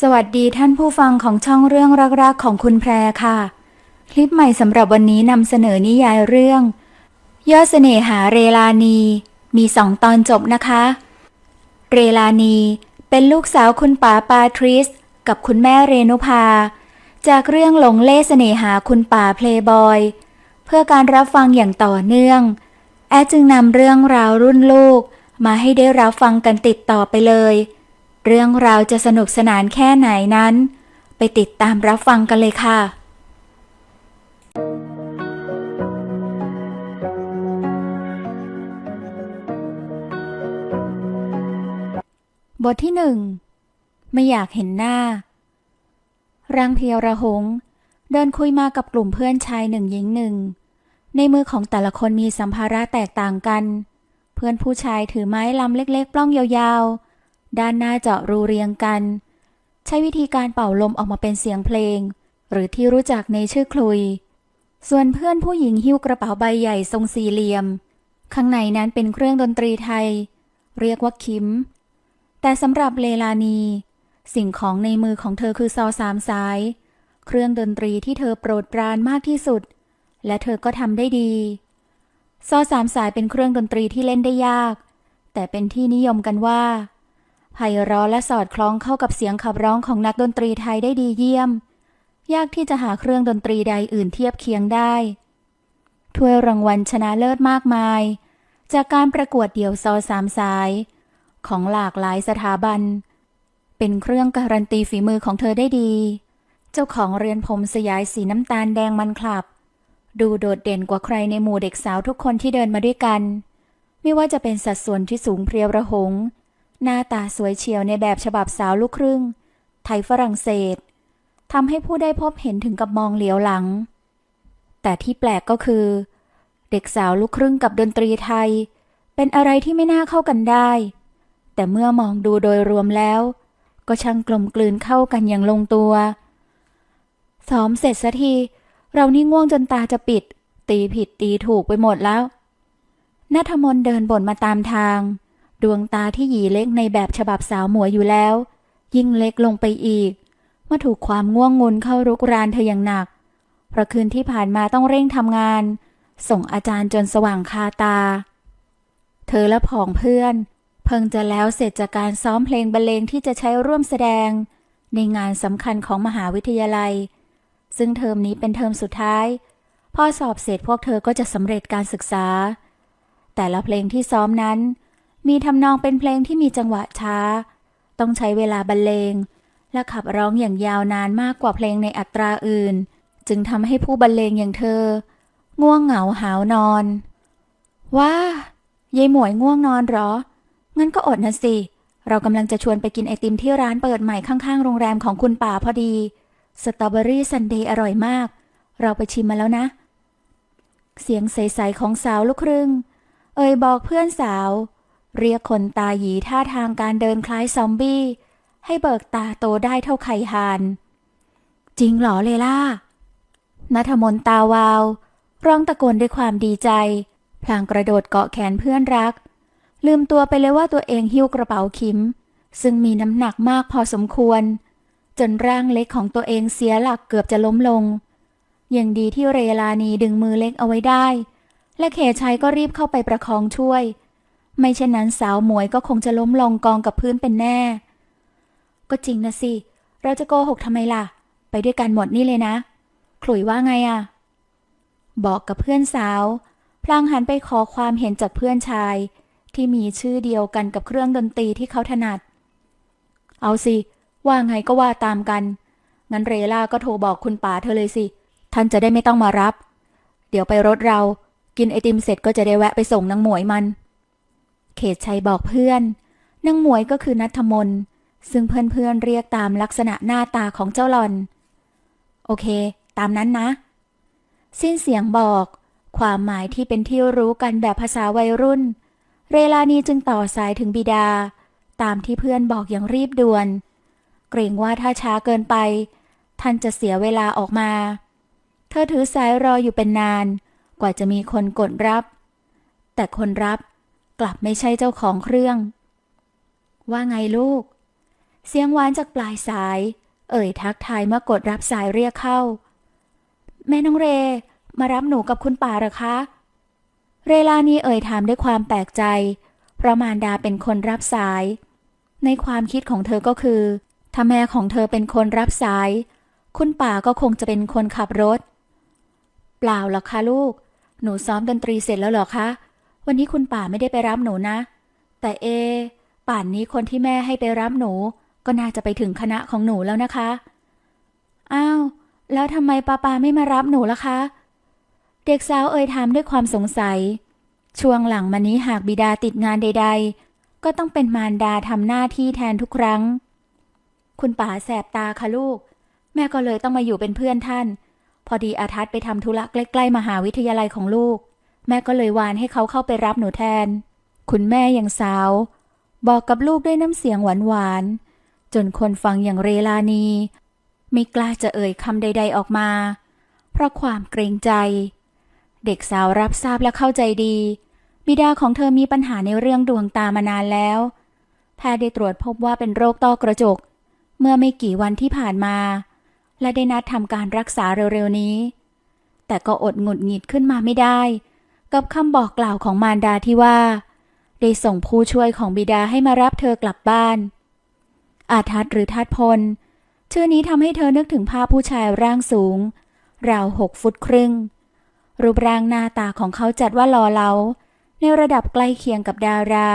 สวัสดีท่านผู้ฟังของช่องเรื่องรักๆของคุณแพรค่ะ คลิปใหม่สำหรับวันนี้นำเสนอนิยายเรื่อง ยอดเสน่หาเรลานี มีสองตอนจบนะคะ เรลานีเป็นลูกสาวคุณป๋าปาทริส กับคุณแม่เรนุภา จากเรื่องหลงเล่เสน่หาคุณป๋าเพลย์บอย เพื่อการรับฟังอย่างต่อเนื่อง แอดจึงนำเรื่องราวรุ่นลูก มาให้ได้รับฟังกันติดต่อไปเลย เรื่องราวจะสนุกสนานแค่ไหนนั้น ไปติดตามรับฟังกันเลยค่ะบทที่หนึ่งไม่อยากเห็นหน้า รังเพียวระหง เดินคุยมากับกลุ่มเพื่อนชายหนึ่งหญิงหนึ่ง ในมือของแต่ละคนมีสัมภาระแตกต่างกัน เพื่อนผู้ชายถือไม้ลำเล็กๆ ปล้องยาวๆ ด้านหน้าเจาะรูเรียงกัน ใช้วิธีการเป่าลมออกมาเป็นเสียงเพลง หรือที่รู้จักในชื่อคลุย ส่วนเพื่อนผู้หญิงหิ้วกระเป๋าใบใหญ่ทรงสี่เหลี่ยม ข้างในนั้นเป็นเครื่องดนตรีไทย เรียกว่าคิม แต่สำหรับเลลานี สิ่งของในมือของเธอคือซอสามสาย เครื่องดนตรีที่เธอโปรดปรานมากที่สุด และเธอก็ทำได้ดีซอสามสายเป็นเครื่องดนตรีที่เล่นได้ยาก แต่เป็นที่นิยมกันว่า ไพเราะและสอดคล้องเข้ากับเสียงขับร้องของนักดนตรีไทยได้ดีเยี่ยม ยากที่จะหาเครื่องดนตรีใดอื่นเทียบเคียงได้ ถ้วยรางวัลชนะเลิศมากมาย จากการประกวดเดี่ยวซอสามสาย ของหลากหลายสถาบัน เป็นเครื่องการันตีฝีมือของเธอได้ดี เจ้าของเรือนผมสยายสีน้ำตาลแดงมันคลับ ดูโดดเด่นกว่าใครในหมู่เด็กสาวทุกคนที่เดินมาด้วยกัน ไม่ว่าจะเป็นสัดส่วนที่สูงเพรียวระหง หน้าตาสวยเฉียวในแบบฉบับสาวลูกครึ่ง ไทยฝรั่งเศสทำให้ผู้ได้พบเห็นถึงกับมองเหลียวหลัง แต่ที่แปลกก็คือ เด็กสาวลูกครึ่งกับดนตรีไทย เป็นอะไรที่ไม่น่าเข้ากันได้ แต่เมื่อมองดูโดยรวมแล้ว ก็ช่างกลมกลืนเข้ากันอย่างลงตัวซ้อมเสร็จสักทีเรานี่ง่วงจนตาจะปิด ตีผิดตีถูกไปหมดแล้วนัทมนเดินบ่นมาตามทาง ดวงตาที่หยีเล็กในแบบฉบับสาวหมวยอยู่แล้ว ยิ่งเล็กลงไปอีก เมื่อถูกความง่วงงุนเข้ารุกรานเธออย่างหนัก เพราะคืนที่ผ่านมาต้องเร่งทำงาน ส่งอาจารย์จนสว่างคาตา เธอและผองเพื่อน เพิ่งจะแล้วเสร็จจากการซ้อมเพลงบรรเลงที่จะใช้ร่วมแสดง ในงานสำคัญของมหาวิทยาลัย ซึ่งเทอมนี้เป็นเทอมสุดท้ายพอสอบเสร็จพวกเธอก็จะสำเร็จการศึกษา แต่ละเพลงที่ซ้อมนั้น มีทำนองเป็นเพลงที่มีจังหวะช้า ต้องใช้เวลาบรรเลง และขับร้องอย่างยาวนานมากกว่าเพลงในอัตราอื่น จึงทำให้ผู้บรรเลงอย่างเธอ ง่วงเหงาหาวนอนว้ายายหมวยง่วงนอนเหรอ งั้นก็อดนะสิ เรากำลังจะชวนไปกินไอติมที่ร้านเปิดใหม่ข้างๆ โรงแรมของคุณป่าพอดี สตรอเบอรี่ซันเดย์อร่อยมาก เราไปชิมมาแล้วนะ เสียงใสๆของสาวลูกครึ่ง เอ่ยบอกเพื่อนสาว เรียกคนตาหยีท่าทางการเดินคล้ายซอมบี้ ให้เบิกตาโตได้เท่าไข่หาน จริงเหรอเลล่านัทมนต์ตาวาว ร้องตะโกนด้วยความดีใจ พลางกระโดดเกาะแขนเพื่อนรัก ลืมตัวไปเลยว่าตัวเองหิ้วกระเป๋าคิม ซึ่งมีน้ำหนักมากพอสมควร จนร่างเล็กของตัวเองเสียหลักเกือบจะล้มลงอย่างดีที่เรลานีดึงมือเล็กเอาไว้ได้ และเขชัยก็รีบเข้าไปประคองช่วย ไม่เช่นนั้นสาวหมวยก็คงจะล้มลงกองกับพื้นเป็นแน่ ก็จริงนะสิ เราจะโกหกทำไมล่ะ ไปด้วยกันหมดนี่เลยนะ ขลุยว่าไงอะบอกกับเพื่อนสาว พลางหันไปขอความเห็นจากเพื่อนชาย ที่มีชื่อเดียวกันกับเครื่องดนตรีที่เขาถนัด เอาสิ ว่าไงก็ว่าตามกัน งั้นเรล่าก็โทรบอกคุณป๋าเธอเลยสิ ท่านจะได้ไม่ต้องมารับ เดี๋ยวไปรถเรา กินไอติมเสร็จก็จะได้แวะไปส่งนางหมวยมัน เขตชัยบอกเพื่อนนางหมวยก็คือนัทมน์ซึ่งเพื่อนๆเรียกตามลักษณะหน้าตาของเจ้าหลอน โอเค ตามนั้นนะ สิ้นเสียงบอก ความหมายที่เป็นที่รู้กันแบบภาษาวัยรุ่น เรลานีจึงต่อสายถึงบิดา ตามที่เพื่อนบอกอย่างรีบด่วน เกรงว่าถ้าช้าเกินไป ท่านจะเสียเวลาออกมา เธอถือสายรออยู่เป็นนาน กว่าจะมีคนกดรับ แต่คนรับ กลับไม่ใช่เจ้าของเครื่อง ว่าไงลูก เสียงหวานจากปลายสาย เอ่ยทักทายเมื่อกดรับสายเรียกเข้า แม่น้องเร มารับหนูกับคุณป่าหรอคะ เรลานีเอ่ยถามด้วยความแปลกใจ เพราะมารดาเป็นคนรับสาย ในความคิดของเธอก็คือถ้าแม่ของเธอเป็นคนรับสาย คุณป่าก็คงจะเป็นคนขับรถ เปล่าหรอกคะลูก หนูซ้อมดนตรีเสร็จแล้วหรอคะ วันนี้คุณป่าไม่ได้ไปรับหนูนะ แต่เอ ป่านนี้คนที่แม่ให้ไปรับหนู ก็น่าจะไปถึงคณะของหนูแล้วนะคะ อ้าว แล้วทำไมป้าปาไม่มารับหนูล่ะคะ เด็กสาวเอ่ยถามด้วยความสงสัย ช่วงหลังมานี้หากบิดาติดงานใด ๆ ก็ต้องเป็นมารดาทำหน้าที่แทนทุกครั้ง คุณป๋าแสบตาค่ะลูก แม่ก็เลยต้องมาอยู่เป็นเพื่อนท่าน พอดีอาทัศไปทำธุระใกล้ ๆมหาวิทยาลัยของลูก แม่ก็เลยวานให้เขาเข้าไปรับหนูแทน คุณแม่ยังสาว บอกกับลูกด้วยน้ำเสียงหวานๆ จนคนฟังอย่างเรลานี ไม่กล้าจะเอ่ยคำใด ๆออกมา เพราะความเกรงใจ เด็กสาวรับทราบและเข้าใจดี บิดาของเธอมีปัญหาในเรื่องดวงตามานานแล้ว แพทย์ได้ตรวจพบว่าเป็นโรคต้อกระจก เมื่อไม่กี่วันที่ผ่านมา และได้นัดทำการรักษาเร็วๆนี้ แต่ก็อดหงุดหงิดขึ้นมาไม่ได้ กับคำบอกกล่าวของมารดาที่ว่า ได้ส่งผู้ช่วยของบิดาให้มารับเธอกลับบ้าน อาทัศน์หรือทัศพล ชื่อนี้ทำให้เธอนึกถึงภาพผู้ชายร่างสูง ราวหกฟุตครึ่ง รูปร่างหน้าตาของเขาจัดว่าหล่อเหลาในระดับใกล้เคียงกับดารา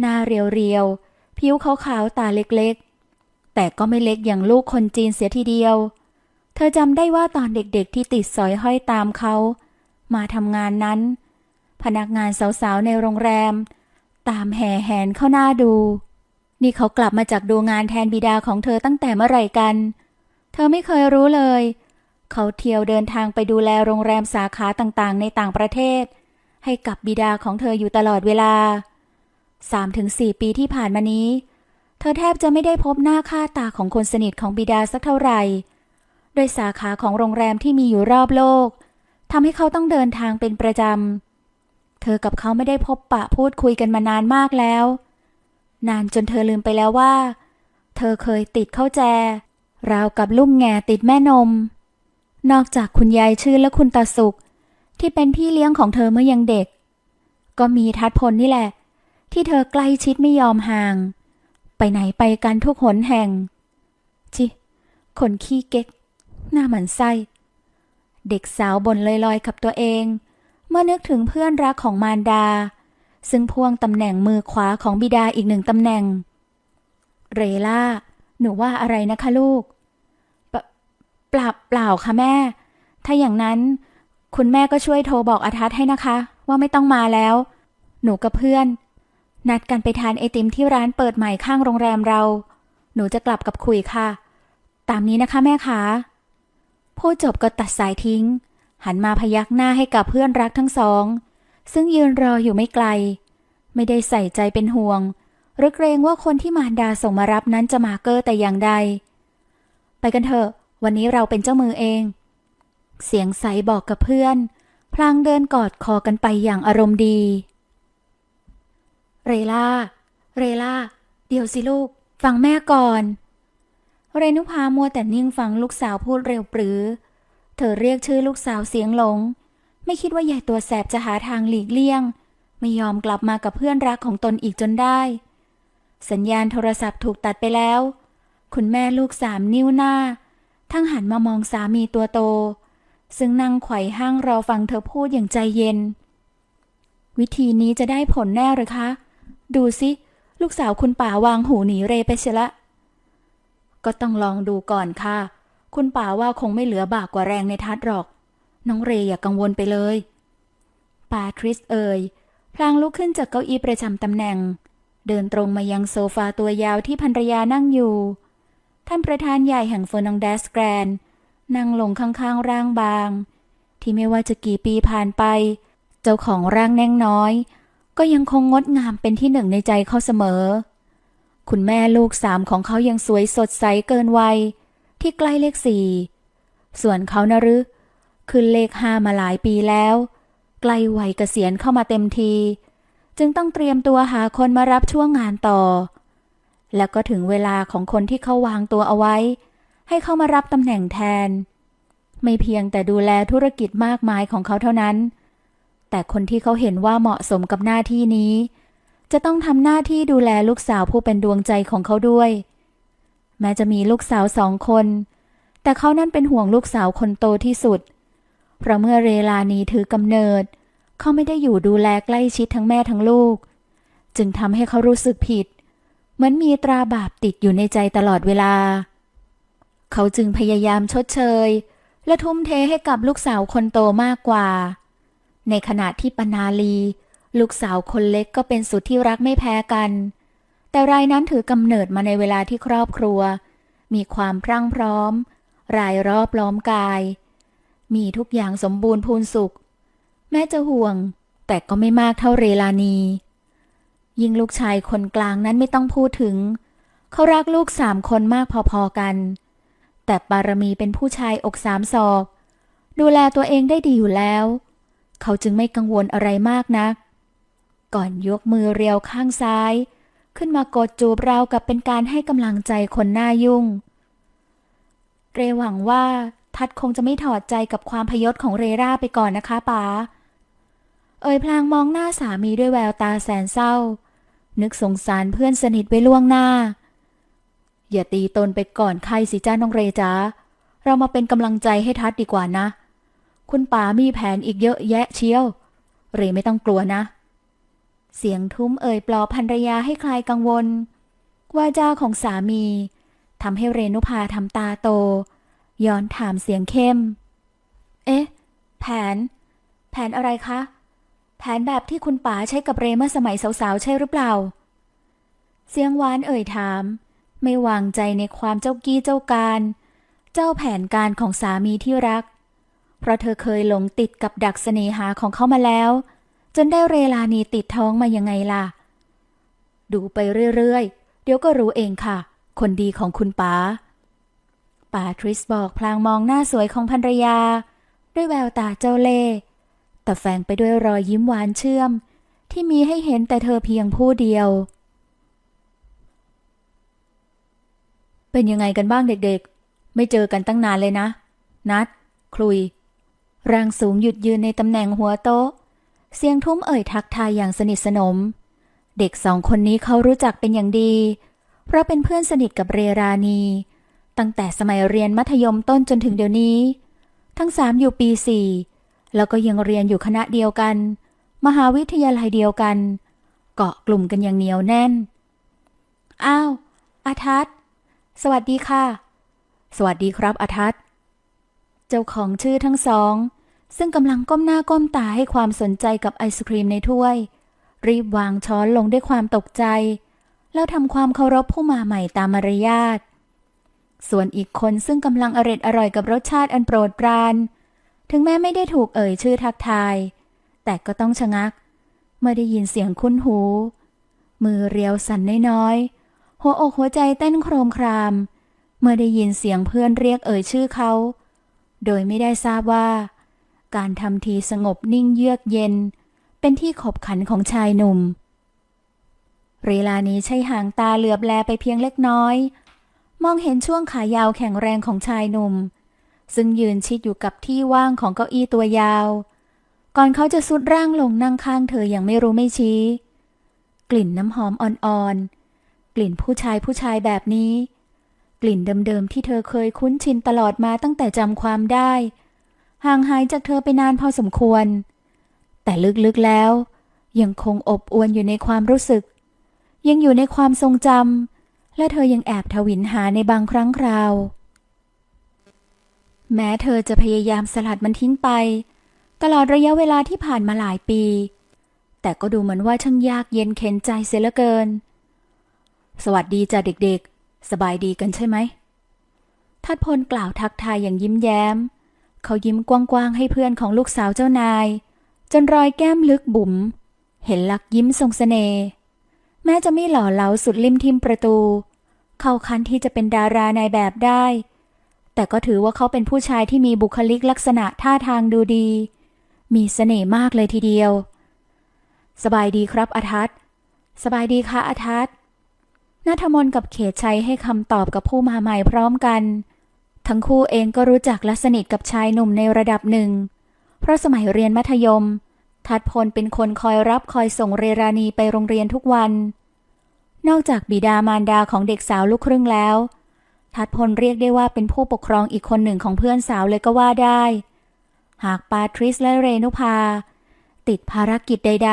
หน้าเรียวๆ ผิวขาวๆ ตาเล็กๆ แต่ก็ไม่เล็กอย่างลูกคนจีนเสียทีเดียว เธอจำได้ว่าตอนเด็กๆที่ติดสอยห้อยตามเขา มาทำงานนั้น พนักงานสาวๆในโรงแรม ตามแห่แหนเข้าหน้าดู นี่เขากลับมาจากดูงานแทนบิดาของเธอตั้งแต่เมื่อไหร่กัน เธอไม่เคยรู้เลย เขาเที่ยวเดินทางไปดูแลโรงแรมสาขาต่างๆ ในต่างประเทศ ให้กับบิดาของเธออยู่ตลอดเวลา 3-4 ปีที่ผ่านมานี้ เธอแทบจะไม่ได้พบหน้าค่าตาของคนสนิทของบิดาสักเท่าไหร่ โดยสาขาของโรงแรมที่มีอยู่รอบโลก ทำให้เขาต้องเดินทางเป็นประจำ เธอกับเขาไม่ได้พบปะพูดคุยกันมานานมากแล้ว นานจนเธอลืมไปแล้วว่า เธอเคยติดเข้าแจ ราวกับลุ่มแง่ติดแม่นม นอกจากคุณยายชื่อและคุณตาสุข ที่เป็นพี่เลี้ยงของเธอเมื่อยังเด็ก ก็มีทัดพลนี่แหละ ที่เธอใกล้ชิดไม่ยอมห่าง ไปไหนไปกันทุกหนแห่ง จิ คนขี้เก๊ก หน้าหมันไส้ เด็กสาวบ่นลอยๆกับตัวเอง เมื่อนึกถึงเพื่อนรักของมารดา ซึ่งพ่วงตำแหน่งมือขวาของบิดาอีกหนึ่งตำแหน่ง เรล่า หนูว่าอะไรนะคะลูกเปล่าเปล่าค่ะแม่ ถ้าอย่างนั้น คุณแม่ก็ช่วยโทรบอกอาทัศให้นะคะ ว่าไม่ต้องมาแล้ว หนูกับเพื่อน นัดกันไปทานไอติมที่ร้านเปิดใหม่ข้างโรงแรมเรา หนูจะกลับกับคุยค่ะ ตามนี้นะคะแม่คะ พูดจบก็ตัดสายทิ้ง หันมาพยักหน้าให้กับเพื่อนรักทั้งสอง ซึ่งยืนรออยู่ไม่ไกล ไม่ได้ใส่ใจเป็นห่วง หรือเกรงว่าคนที่มารดาส่งมารับนั้นจะมาเกอร์แต่อย่างใด ไปกันเถอะ วันนี้เราเป็นเจ้ามือเอง เสียงใสบอกกับเพื่อน พลางเดินกอดคอกันไปอย่างอารมณ์ดี เรล่า เรล่า เดี๋ยวสิลูก ฟังแม่ก่อน เรนุภามัวแต่นิ่งฟังลูกสาวพูดเร็วปรือ เธอเรียกชื่อลูกสาวเสียงหลง ไม่คิดว่ายายตัวแสบจะหาทางหลีกเลี่ยง ไม่ยอมกลับมากับเพื่อนรักของตนอีกจนได้ สัญญาณโทรศัพท์ถูกตัดไปแล้ว คุณแม่ลูกสามนิ้วหน้า ทั้งหันมามองสามีตัวโต ซึ่งนั่งไขว่ห้างรอฟังเธอพูดอย่างใจเย็น วิธีนี้จะได้ผลแน่หรือคะ ดูสิ ลูกสาวคุณป่าวางหูหนีเรไปเสียละ ก็ต้องลองดูก่อนค่ะ คุณป่าว่าคงไม่เหลือบากกว่าแรงในทัดหรอก น้องเรอย่ากังวลไปเลย ป่าทริสเอ่ยพลางลุกขึ้นจากเก้าอี้ประจำตำแหน่ง เดินตรงมายังโซฟาตัวยาวที่ภรรยานั่งอยู่ ท่านประธานใหญ่แห่งเฟอร์นังเดสแกรนด์นั่งลงข้างๆร่างบาง ที่ไม่ว่าจะกี่ปีผ่านไป เจ้าของร่างแน่งน้อย ก็ยังคงงดงามเป็นที่หนึ่งในใจเขาเสมอ คุณแม่ลูกสามของเขายังสวยสดใสเกินวัย ที่ใกล้เลขสี่ ส่วนเขานะรือขึ้นเลขห้ามาหลายปีแล้ว ใกล้วัยเกษียณเข้ามาเต็มที จึงต้องเตรียมตัวหาคนมารับช่วงงานต่อ แล้วก็ถึงเวลาของคนที่เขาวางตัวเอาไว้ ให้เข้ามารับตำแหน่งแทน ไม่เพียงแต่ดูแลธุรกิจมากมายของเขาเท่านั้น แต่คนที่เขาเห็นว่าเหมาะสมกับหน้าที่นี้ จะต้องทำหน้าที่ดูแลลูกสาวผู้เป็นดวงใจของเขาด้วย แม้จะมีลูกสาวสองคน แต่เขานั้นเป็นห่วงลูกสาวคนโตที่สุด เพราะเมื่อเรลานีถือกำเนิด เขาไม่ได้อยู่ดูแลใกล้ชิดทั้งแม่ทั้งลูก จึงทำให้เขารู้สึกผิด เหมือนมีตราบาปติดอยู่ในใจตลอดเวลา เขาจึงพยายามชดเชย และทุ่มเทให้กับลูกสาวคนโตมากกว่า ในขณะที่ปนาลี ลูกสาวคนเล็กก็เป็นสุดที่รักไม่แพ้กัน แต่รายนั้นถือกำเนิดมาในเวลาที่ครอบครัว มีความพรั่งพร้อม รายรอบล้อมกาย มีทุกอย่างสมบูรณ์พูนสุข แม้จะห่วง แต่ก็ไม่มากเท่าเรลานี ยิ่งลูกชายคนกลางนั้นไม่ต้องพูดถึง เขารักลูกสามคนมากพอๆกัน แต่ปารมีเป็นผู้ชายอกสามศอก ดูแลตัวเองได้ดีอยู่แล้ว เขาจึงไม่กังวลอะไรมากนัก ก่อนยกมือเรียวข้างซ้าย ขึ้นมากดจูบเราวกับเป็นการให้กำลังใจคนหน้ายุ่ง เรหวังว่าทัดคงจะไม่ถอดใจกับความพยศของเรราไปก่อนนะคะป๋าเอ่ยพลางมองหน้าสามีด้วยแววตาแสนเศร้า นึกสงสารเพื่อนสนิทไว้ล่วงหน้า อย่าตีตนไปก่อนใครสิจ้าน้องเรจ้าเรามาเป็นกำลังใจให้ทัดดีกว่านะ คุณป๋ามีแผนอีกเยอะแยะเชียว เรไม่ต้องกลัวนะ เสียงทุ้มเอ่ยปลอบภรรยาให้คลายกังวล วาจาของสามีทำให้เรนุภาทำตาโต ย้อนถามเสียงเข้ม เอ๊ะ แผน แผนอะไรคะ แผนแบบที่คุณป๋าใช้กับเรเมื่อสมัยสาวๆ ใช่หรือเปล่า เสียงหวานเอ่ยถาม ไม่วางใจในความเจ้ากี้เจ้าการ เจ้าแผนการของสามีที่รัก เพราะเธอเคยหลงติดกับดักเสน่หาของเขามาแล้ว จนได้เรลานีติดท้องมายังไงล่ะ ดูไปเรื่อยๆ เดี๋ยวก็รู้เองค่ะ คนดีของคุณป๋าป๋าทริสบอกพลางมองหน้าสวยของภรรยา ด้วยแววตาเจ้าเล่แต่แฝงไปด้วยรอยยิ้มหวานเชื่อม ที่มีให้เห็นแต่เธอเพียงผู้เดียว เป็นยังไงกันบ้างเด็กๆ ไม่เจอกันตั้งนานเลยนะ นัด คลุยร่างสูงหยุดยืนในตำแหน่งหัวโต๊ะ เสียงทุ้มเอ่ยทักทายอย่างสนิทสนม เด็กสองคนนี้เขารู้จักเป็นอย่างดี เพราะเป็นเพื่อนสนิทกับเรรานีตั้งแต่สมัยเรียนมัธยมต้นจนถึงเดี๋ยวนี้ ทั้งสามอยู่ปีสี่แล้วก็ยังเรียนอยู่คณะเดียวกัน มหาวิทยาลัยเดียวกัน เกาะกลุ่มกันอย่างเหนียวแน่น อ้าว อาทัศสวัสดีค่ะ สวัสดีครับอาทัศเจ้าของชื่อทั้งสอง ซึ่งกำลังก้มหน้าก้มตาให้ความสนใจกับไอศครีมในถ้วย รีบวางช้อนลงด้วยความตกใจ แล้วทำความเคารพผู้มาใหม่ตามมารยาท ส่วนอีกคนซึ่งกำลังอร็ดอร่อยกับรสชาติอันโปรดปราน ถึงแม้ไม่ได้ถูกเอ่ยชื่อทักทาย แต่ก็ต้องชะงัก เมื่อได้ยินเสียงคุ้นหู มือเรียวสั่นน้อยๆหัวอกหัวใจเต้นโครมคราม เมื่อได้ยินเสียงเพื่อนเรียกเอ่ยชื่อเขา โดยไม่ได้ทราบว่า การทำทีสงบนิ่งเยือกเย็น เป็นที่ขบขันของชายหนุ่มเรลานี้ใช้หางตาเหลือบแลไปเพียงเล็กน้อย มองเห็นช่วงขายาวแข็งแรงของชายหนุ่ม ซึ่งยืนชิดอยู่กับที่ว่างของเก้าอี้ตัวยาว ก่อนเขาจะสุดร่างลงนั่งข้างเธออย่างไม่รู้ไม่ชี้ กลิ่นน้ำหอมอ่อนๆ กลิ่นผู้ชายผู้ชายแบบนี้ กลิ่นเดิมๆที่เธอเคยคุ้นชินตลอดมาตั้งแต่จำความได้ ห่างหายจากเธอไปนานพอสมควร แต่ลึกๆแล้ว ยังคงอบอวลอยู่ในความรู้สึก ยังอยู่ในความทรงจำและเธอยังแอบทวินหาในบางครั้งคราว แม้เธอจะพยายามสลัดมันทิ้งไป ตลอดระยะเวลาที่ผ่านมาหลายปี แต่ก็ดูเหมือนว่าช่างยากเย็นเข็นใจเสียเหลือเกิน สวัสดีจ้ะเด็กๆ สบายดีกันใช่ไหมทัดพลกล่าวทักทายอย่างยิ้มแย้ม เขายิ้มกว้างๆให้เพื่อนของลูกสาวเจ้านาย จนรอยแก้มลึกบุ๋ม เห็นลักยิ้มทรงเสน่ห์แม้จะไม่หล่อเหลาสุดริมทิมประตู เข้าคันที่จะเป็นดารานายแบบได้ แต่ก็ถือว่าเขาเป็นผู้ชายที่มีบุคลิกลักษณะท่าทางดูดี มีเสน่ห์มากเลยทีเดียว สบายดีครับอาทัศสบายดีค่ะอาทัศนัทมนกับเขตชัยให้คำตอบกับผู้มาใหม่พร้อมกัน ทั้งคู่เองก็รู้จักและสนิทกับชายหนุ่มในระดับหนึ่ง เพราะสมัยเรียนมัธยม ทัดพลเป็นคนคอยรับคอยส่งเรรานีไปโรงเรียนทุกวัน นอกจากบิดามารดาของเด็กสาวลูกครึ่งแล้ว ทัดพลเรียกได้ว่าเป็นผู้ปกครองอีกคนหนึ่งของเพื่อนสาวเลยก็ว่าได้ หากปาทริสและเรนุภา ติดภารกิจใด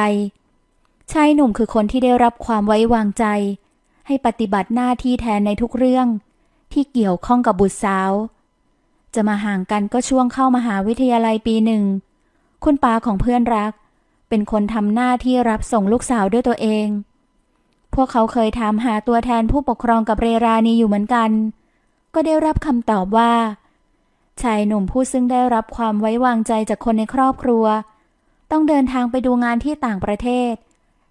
ๆ ชายหนุ่มคือคนที่ได้รับความไว้วางใจ ให้ปฏิบัติหน้าที่แทนในทุกเรื่อง ที่เกี่ยวข้องกับบุตรสาว จะมาห่างกันก็ช่วงเข้ามหาวิทยาลัยปีหนึ่ง คุณป้าของเพื่อนรัก เป็นคนทำหน้าที่รับส่งลูกสาวด้วยตัวเอง พวกเขาเคยถามหาตัวแทนผู้ปกครองกับเรรานีอยู่เหมือนกัน ก็ได้รับคำตอบว่า ชายหนุ่มผู้ซึ่งได้รับความไว้วางใจจากคนในครอบครัว ต้องเดินทางไปดูงานที่ต่างประเทศ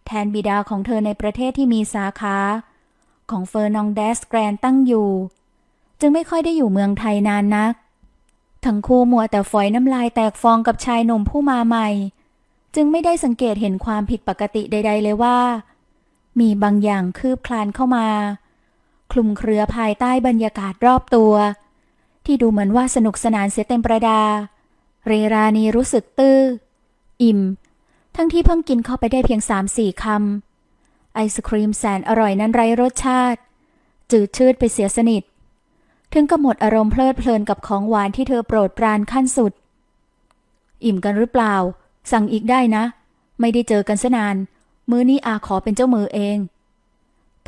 แทนบิดาของเธอในประเทศที่มีสาขาของเฟอร์นองเดสแกรนตั้งอยู่ จึงไม่ค่อยได้อยู่เมืองไทยนานนัก ทั้งคู่มัวแต่ฝอยน้ำลายแตกฟองกับชายหนุ่มผู้มาใหม่ จึงไม่ได้สังเกตเห็นความผิดปกติใด ๆ เลยว่า มีบางอย่างคืบคลานเข้ามา คลุมเครือภายใต้บรรยากาศรอบตัว ที่ดูเหมือนว่าสนุกสนานเสียเต็มประดา เรรานีรู้สึกตื้อ อิ่ม ทั้งที่เพิ่งกินเข้าไปได้เพียงสามสี่คำไอศครีมแสนอร่อยนั้นไร้รสชาติ จืดชืดไปเสียสนิท ถึงกับหมดอารมณ์เพลิดเพลินกับของหวานที่เธอโปรดปรานขั้นสุด อิ่มกันหรือเปล่า สั่งอีกได้นะ ไม่ได้เจอกันสนาน มื้อนี้อาขอเป็นเจ้ามือเอง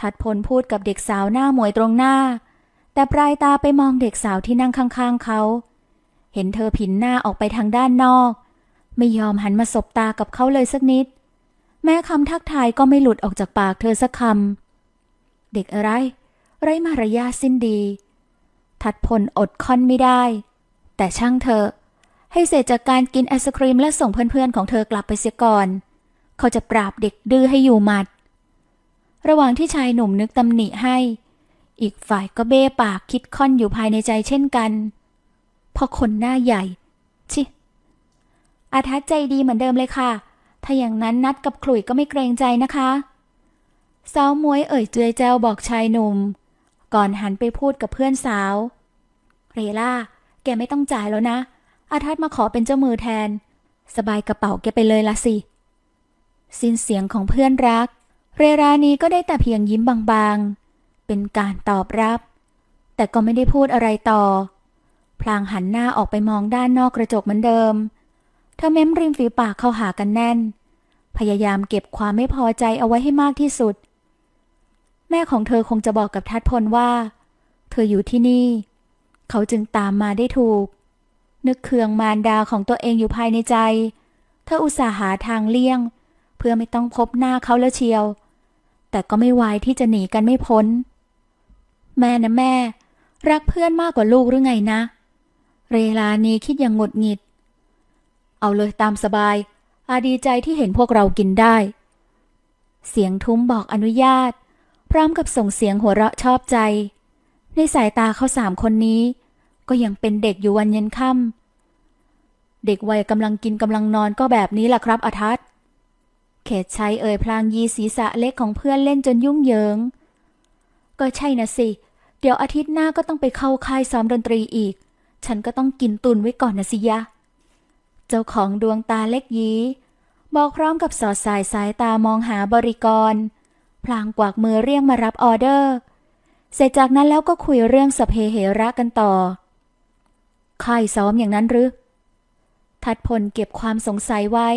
ทัดพลพูดกับเด็กสาวหน้าหมวยตรงหน้า แต่ปลายตาไปมองเด็กสาวที่นั่งข้างๆเขา เห็นเธอผินหน้าออกไปทางด้านนอก ไม่ยอมหันมาสบตากับเขาเลยสักนิด แม้คำทักทายก็ไม่หลุดออกจากปากเธอสักคำเด็กอะไร ไร้มารยาสิ้นดี ทัดพลอดค่อนไม่ได้ แต่ช่างเธอ ให้เสร็จจากการกินไอศครีมและส่งเพื่อนๆของเธอกลับไปเสียก่อน เขาจะปราบเด็กดื้อให้อยู่หมัด ระหว่างที่ชายหนุ่มนึกตำหนิให้ อีกฝ่ายก็เบ้ปากคิดค่อนอยู่ภายในใจเช่นกัน พอคนหน้าใหญ่ ชิ อาทัศน์ใจดีเหมือนเดิมเลยค่ะ ถ้าอย่างนั้นนัดกับขลุ่ยก็ไม่เกรงใจนะคะสาวมวยเอ่ยเจือยแจวบอกชายหนุ่ม ก่อนหันไปพูดกับเพื่อนสาว เรล่า แกไม่ต้องจ่ายแล้วนะ อาทัศมาขอเป็นเจ้ามือแทน สบายกระเป๋าแกไปเลยละสิ สิ้นเสียงของเพื่อนรัก เรรานีก็ได้แต่เพียงยิ้มบางๆ เป็นการตอบรับ แต่ก็ไม่ได้พูดอะไรต่อ พลางหันหน้าออกไปมองด้านนอกกระจกเหมือนเดิม เธอเม้มริมฝีปากเข้าหากันแน่น พยายามเก็บความไม่พอใจเอาไว้ให้มากที่สุด แม่ของเธอคงจะบอกกับทัดพลว่า เธออยู่ที่นี่ เขาจึงตามมาได้ถูก นึกเคืองมารดาของตัวเองอยู่ภายในใจ เธออุตส่าห์หาทางเลี่ยง เพื่อไม่ต้องพบหน้าเขาแล้วเชียว แต่ก็ไม่ไวายที่จะหนีกันไม่พ้น แม่นะแม่ รักเพื่อนมากกว่าลูกหรือไงนะ เรลานีคิดอย่างหงุดหงิด เอาเลยตามสบาย อาดีใจที่เห็นพวกเรากินได้ เสียงทุ้มบอกอนุญาต ร้อมกับส่งเสียงหัวเราะชอบใจ ในสายตาเขาสามคนนี้ ก็ยังเป็นเด็กอยู่วันเย็นค่ำเด็กวัยกำลังกินกำลังนอนก็แบบนี้แหละครับอาทัศน์เขตชัยเอ่ยพลางยีศีรษะเล็กของเพื่อนเล่นจนยุ่งเหยิง ก็ใช่นะสิ เดี๋ยวอาทิตย์หน้าก็ต้องไปเข้าค่ายซ้อมดนตรีอีก ฉันก็ต้องกินตุนไว้ก่อนนะสิยะ เจ้าของดวงตาเล็กยีบอกพร้อมกับสอดสายสายตามองหาบริกร พลางกวักมือเรียกมารับออเดอร์ เสร็จจากนั้นแล้วก็คุยเรื่องสเพเหระกันต่อค่ายซ้อมอย่างนั้นหรือ ทัดพลเก็บความสงสัยไว้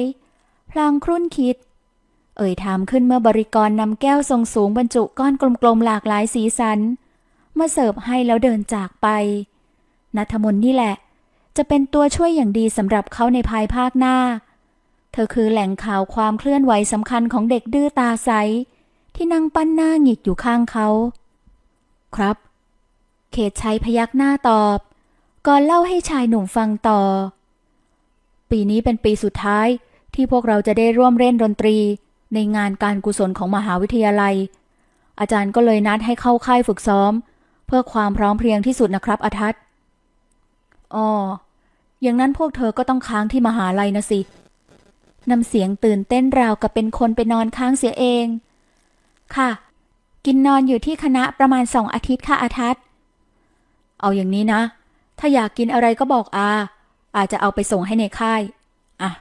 พลางครุ่นคิด เอ่ยถามขึ้นเมื่อบริกรนำแก้วทรงสูงบรรจุก้อนกลมๆหลากหลายสีสัน มาเสิร์ฟให้แล้วเดินจากไป นัทมนนี่แหละ จะเป็นตัวช่วยอย่างดีสำหรับเขาในภายภาคหน้า เธอคือแหล่งข่าวความเคลื่อนไหวสำคัญของเด็กดื้อตาใส ที่นั่งปั้นหน้าหงิกอยู่ข้างเขา ครับ เขตชัยพยักหน้าตอบ ก่อนเล่าให้ชายหนุ่มฟังต่อ ปีนี้เป็นปีสุดท้ายที่พวกเราจะได้ร่วมเล่นดนตรีในงานการกุศลของมหาวิทยาลัย อาจารย์ก็เลยนัดให้เข้าค่ายฝึกซ้อม เพื่อความพร้อมเพรียงที่สุดนะครับอาทัศอ๋อ อย่างนั้นพวกเธอก็ต้องค้างที่มหาลัยนะสินำเสียงตื่นเต้นราวกับเป็นคนไปนอนค้างเสียเอง ค่ะ กินนอนอยู่ที่คณะประมาณสองอาทิตย์ค่ะอาทัศน์เอาอย่างนี้นะ ถ้าอยากกินอะไรก็บอกอา อาจะเอาไปส่งให้ในค่าย อะ